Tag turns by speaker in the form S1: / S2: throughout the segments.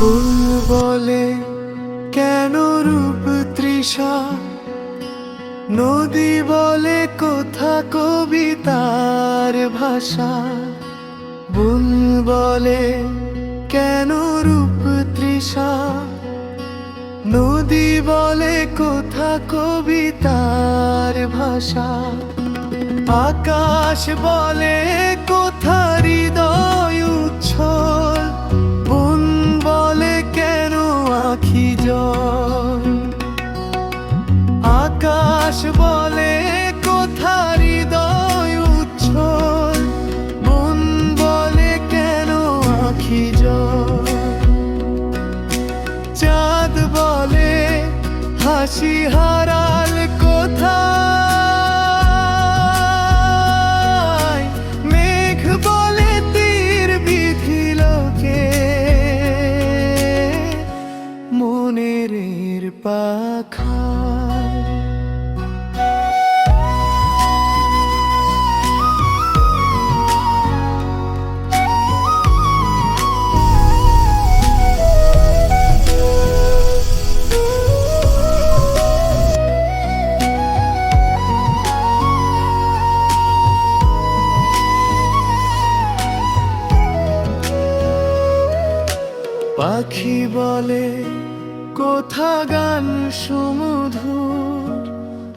S1: ফুল বলে, কেন রূপ তৃষা? নদী বলে, কোথা কবিতার ভাষা? বুল বলে, কেন রূপ তৃষা? নদী বলে, কোথা কবিতার ভাষা? আকাশ বলে, কোথা হৃদয়? আকাশ বলে কোথারি দয় উচ্ছল? মন বলে কেন আখি চাঁদ বলে হাসি হারাল পাখি বলে, কোথা গান সুমধুর?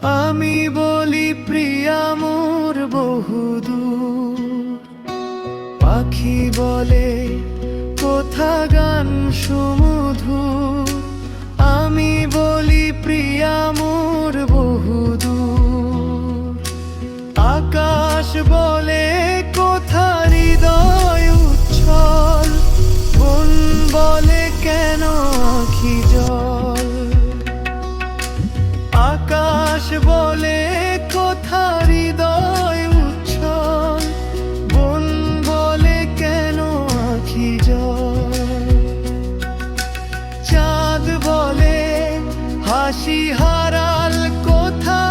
S1: আমি বলি, প্রিয়া মোর বহুদূর। পাখি বলে, কোথা গান সুমধুর? আমি বলি, প্রিয়া মোর বহুদূর। আকাশ বলে হাসি হারাল কোথায়?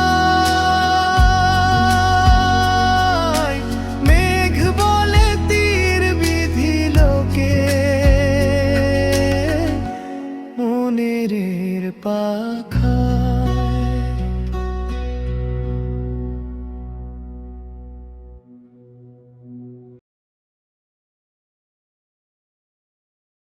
S1: মেঘ বলে তীর বিধি লোকে। মনের পাখা